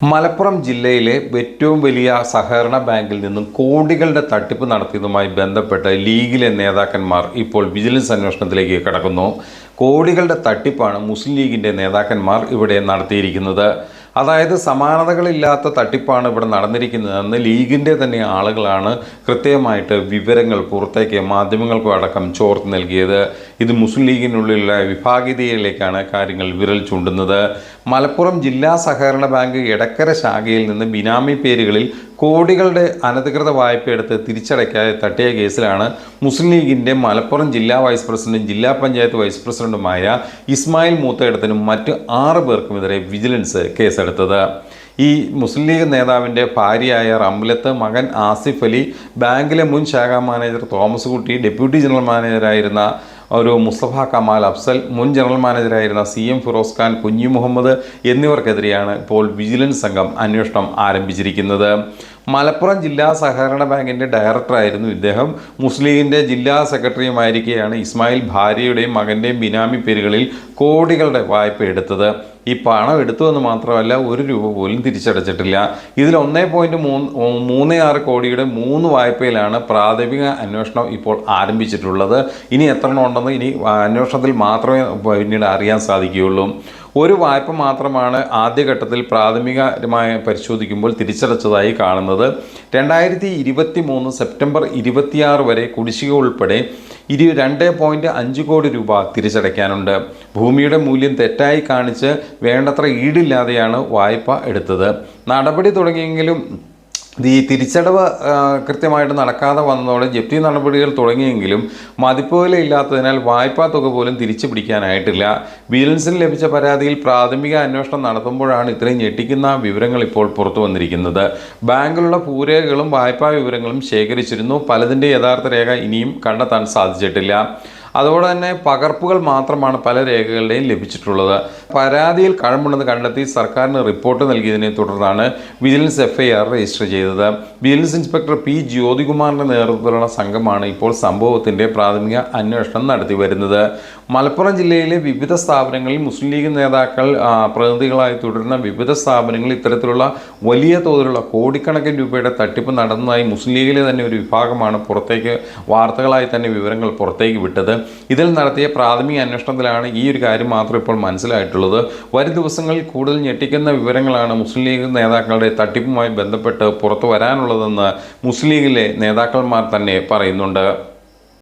മലപ്പുറം ജില്ലയിലെ ഏറ്റവും വലിയ സഹകരണ ബാങ്കിൽ നിന്നും കോടികളുടെ തട്ടിപ്പ് നടത്തിയതുമായി ബന്ധപ്പെട്ട് ലീഗിലെ നേതാക്കന്മാർ ഇപ്പോൾ വിജിലൻസ് അന്വേഷണത്തിലേക്ക് കടക്കുന്നു. കോടികളുടെ തട്ടിപ്പാണ് മുസ്ലിം ലീഗിന്റെ നേതാക്കന്മാർ ഇവിടെ നടത്തിയിരിക്കുന്നത്. അതായത് സമാനതകളില്ലാത്ത തട്ടിപ്പാണ് ഇവിടെ നടന്നിരിക്കുന്നതെന്ന് ലീഗിന്റെ തന്നെ ആളുകളാണ് കൃത്യമായിട്ട് വിവരങ്ങൾ പുറത്തേക്ക് മാധ്യമങ്ങൾക്കും അടക്കം ചോർത്ത് നൽകിയത്. ഇത് മുസ്ലിം ലീഗിനുള്ളിലുള്ള വിഭാഗീയതയിലേക്കാണ് കാര്യങ്ങൾ വിരൽ ചൂണ്ടുന്നത്. മലപ്പുറം ജില്ലാ സഹകരണ ബാങ്ക് എടക്കര ശാഖയിൽ നിന്ന് ബിനാമി പേരുകളിൽ കോടികളുടെ അനധികൃത വായ്പ എടുത്ത് തിരിച്ചടയ്ക്കാതെ തട്ടിയ കേസിലാണ് മുസ്ലിം ലീഗിന്റെ മലപ്പുറം ജില്ലാ വൈസ് പ്രസിഡന്റും ജില്ലാ പഞ്ചായത്ത് വൈസ് പ്രസിഡന്റുമായ ഇസ്മായിൽ മൂത്തയിടത്തിനും മറ്റ് ആറ് പേർക്കുമെതിരെ വിജിലൻസ് കേസെടുത്തത് ഈ മുസ്ലിം ലീഗ് നേതാവിന്റെ ഭാര്യയായ റംലത്ത് മകൻ ആസിഫ് അലി ബാങ്കിലെ മുൻ ശാഖാ manager Thomas Kutty deputy general മാനേജറായിരുന്ന ഒരു മുസ്തഫ കമാൽ അഫ്സൽ മുൻ ജനറൽ മാനേജറായിരുന്ന സി എം ഫിറോസ് ഖാൻ കുഞ്ഞി മുഹമ്മദ് എന്നിവർക്കെതിരെയാണ് ഇപ്പോൾ വിജിലൻസ് സംഘം അന്വേഷണം ആരംഭിച്ചിരിക്കുന്നത്. മലപ്പുറം ജില്ലാ സഹകരണ ബാങ്കിന്റെ ഡയറക്ടറായിരുന്നു ഇദ്ദേഹം. മുസ്ലിം ലീഗിന്റെ ജില്ലാ സെക്രട്ടറിയുമായിരിക്കെയാണ് ഇസ്മായിൽ ഭാര്യയുടെയും മകന്റെയും ബിനാമി പേരുകളിൽ കോടികളുടെ വായ്പ എടുത്തത്. ഈ പണം എടുത്തു എന്ന് മാത്രമല്ല ഒരു രൂപ പോലും തിരിച്ചടച്ചിട്ടില്ല. ഇതിൽ ഒന്നേ പോയിന്റ് മൂന്ന് മൂന്ന് ആറ് കോടിയുടെ മൂന്ന് വായ്പയിലാണ് പ്രാഥമിക അന്വേഷണം ഇപ്പോൾ ആരംഭിച്ചിട്ടുള്ളത്. ഇനി എത്ര എണ്ണം ഉണ്ടെന്ന് ഇനി അന്വേഷണത്തിൽ മാത്രമേ പിന്നീട് അറിയാൻ സാധിക്കുകയുള്ളൂ. ഒരു വായ്പ മാത്രമാണ് ആദ്യഘട്ടത്തിൽ പ്രാഥമികമായി പരിശോധിക്കുമ്പോൾ തിരിച്ചടച്ചതായി കാണുന്നത്. രണ്ടായിരത്തി ഇരുപത്തി മൂന്ന് സെപ്റ്റംബർ ഇരുപത്തിയാറ് വരെ കുടിശ്ശിക ഉൾപ്പെടെ ഇരു രണ്ട് പോയിന്റ് അഞ്ച് കോടി രൂപ തിരിച്ചടയ്ക്കാനുണ്ട്. ഭൂമിയുടെ മൂല്യം തെറ്റായി കാണിച്ച് വേണ്ടത്ര ഈടില്ലാതെയാണ് വായ്പ എടുത്തത്. നടപടി തുടങ്ങിയെങ്കിലും ഈ തിരിച്ചടവ് കൃത്യമായിട്ട് നടക്കാതെ വന്നതോടെ ജപ്തി നടപടികൾ തുടങ്ങിയെങ്കിലും മതിപ്പുവില ഇല്ലാത്തതിനാൽ വായ്പാ തുക പോലും തിരിച്ചു പിടിക്കാനായിട്ടില്ല. വിജിലൻസിന് ലഭിച്ച പരാതിയിൽ പ്രാഥമിക അന്വേഷണം നടത്തുമ്പോഴാണ് ഇത്രയും ഞെട്ടിക്കുന്ന വിവരങ്ങൾ ഇപ്പോൾ പുറത്തു വന്നിരിക്കുന്നത്. ബാങ്കിലുള്ള ഭൂരേഖകളും വായ്പാ വിവരങ്ങളും ശേഖരിച്ചിരുന്നു. പലതിന്റെ യഥാർത്ഥ രേഖ ഇനിയും കണ്ടെത്താൻ സാധിച്ചിട്ടില്ല. അതോടെ തന്നെ പകർപ്പുകൾ മാത്രമാണ് പല രേഖകളുടെയും ലഭിച്ചിട്ടുള്ളത്. പരാതിയിൽ കഴമ്പുണ്ടെന്ന് കണ്ടെത്തി സർക്കാരിന് റിപ്പോർട്ട് നൽകിയതിനെ തുടർന്നാണ് വിജിലൻസ് എഫ്ഐആർ രജിസ്റ്റർ ചെയ്തത്. വിജിലൻസ് ഇൻസ്പെക്ടർ പി ജ്യോതികുമാറിന്റെ നേതൃത്വത്തിലുള്ള സംഘമാണ് ഇപ്പോൾ സംഭവത്തിന്റെ പ്രാഥമിക അന്വേഷണം നടത്തി വരുന്നത്. മലപ്പുറം ജില്ലയിലെ വിവിധ സ്ഥാപനങ്ങളിൽ മുസ്ലിം ലീഗ് നേതാക്കൾ പ്രതിനിധികളായി തുടരുന്ന വിവിധ സ്ഥാപനങ്ങളിൽ ഇത്തരത്തിലുള്ള വലിയ തോതിലുള്ള കോടിക്കണക്കിന് രൂപയുടെ തട്ടിപ്പ് നടന്നതായി മുസ്ലിം ലീഗിലെ തന്നെ ഒരു വിഭാഗമാണ് പുറത്തേക്ക് വാർത്തകളായി തന്നെ വിവരങ്ങൾ പുറത്തേക്ക് വിട്ടത്. ഇതിൽ നടത്തിയ പ്രാഥമിക അന്വേഷണത്തിലാണ് ഈ ഒരു കാര്യം മാത്രം ഇപ്പോൾ മനസ്സിലായിട്ടുള്ളത്. വരും ദിവസങ്ങളിൽ കൂടുതൽ ഞെട്ടിക്കുന്ന വിവരങ്ങളാണ് മുസ്ലിം ലീഗ് നേതാക്കളുടെ തട്ടിപ്പുമായി ബന്ധപ്പെട്ട് പുറത്തു വരാനുള്ളതെന്ന് മുസ്ലിം ലീഗിലെ നേതാക്കന്മാർ തന്നെ പറയുന്നുണ്ട്.